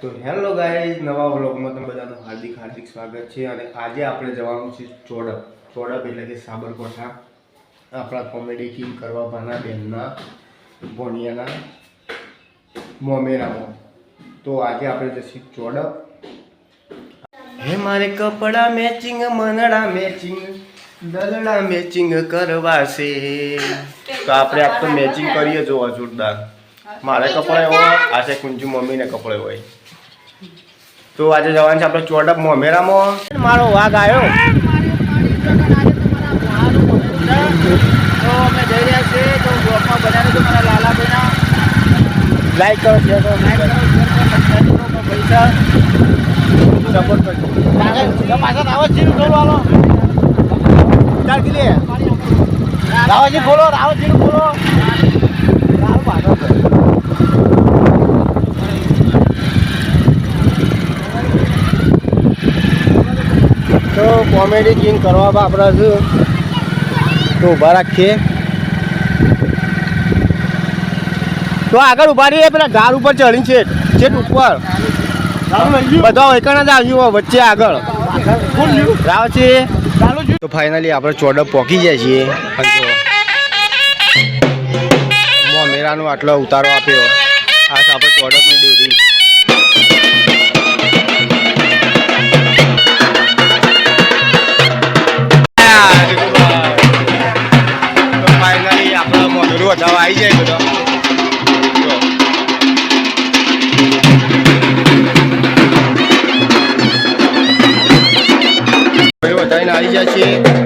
તો hello guys, નવા વ્લોગમાં તમે બધાનું હાર્દિક હાર્દિક સ્વાગત છે અને આજે આપણે જવાનું છે ચોડપ ચોડપ એટલે કે સાબરકોઠા. આપણા કોમેડી કિંગ કરવા ભાના બેનના ભોનિયાના મોમેરામાં. તો આજે આપણે જઈશું ચોડપ હે મારે કપડા મેચિંગ મનડા મેચિંગ દલડા મેચિંગ કરવા છે તો આપણે આપ તો મેચિંગ કરીએ જોવા જોરદાર. મારે કપડા એવા આ છે કુંજુ મમ્મીને કપડે હોય. તો આજે જવાનું છે આપણે ચોડપ મોમેરામાં. મારો વાઘ આવ્યો. લાઈક કરો શેર કરો લાઈક કરો, શેર કરો, સબસ્ક્રાઈબ કરો, પણ પૈસા સપોર્ટ કરજો. પાછા રાવતજીનું ખોલો હાલો ચાલ કે લે. રાવતજી બોલો રાવતજીનું ખોલો રાવ પાછળ કર. તો કોમેડી કિંગ કરવા આપણે શું તો ઊભા રાખીએ. તો આગળ ઊભા રહીએ, પેલા ઢાળ ઉપર ચડી છે છેટ ઉપર. બધા વૈકણ જ આવ્યું વચ્ચે આગળ. રાવ છે. તો ફાઇનલી આપણે ચોડપ પહોંચી જાય છીએ. મોમેરાનો આટલો ઉતારો આપ્યો. આ આપણે ચોડપની ડેરી આપણે દવા આવી જાય બધો જો. મોમેરું વધારીને આવી જાય છે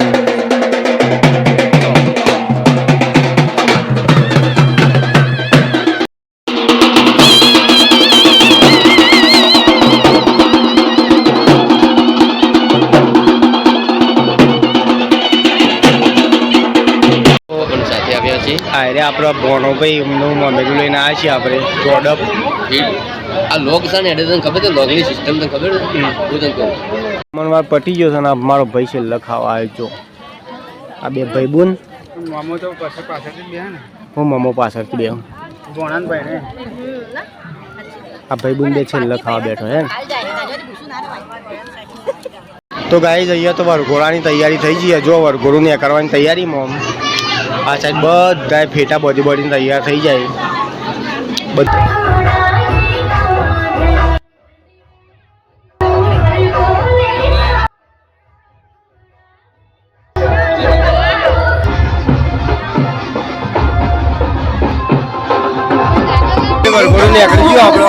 અરે આપણા ભોણોભાઈ એમનું મમ્મી લઈને આવ્યા છીએ આપણે. ચોડપ આ લોક છે ને તને ખબર છે? લોકની સિસ્ટમ તને ખબર છે? હું તને કહું. મને પટી ગયો છે ને મારો ભાઈ છે લખાવા આવ્યો આ બે ભાઈ બોન મામો તો પાછળ પાછળથી બે ને. હું મામો પાછળથી બે ભોણાનભાઈ ને. આ ભાઈ બોન બે છે લખાવા બેઠો હે ને. તો ગાઈ જઈએ તો વરઘોડાની તૈયારી થઈ ગઈ જો વરઘોડું ને કરવાની તૈયારીમાં આ સાઈડ બધા ફેટા બધી બધીને તૈયાર થઈ જાય. બધા આપણો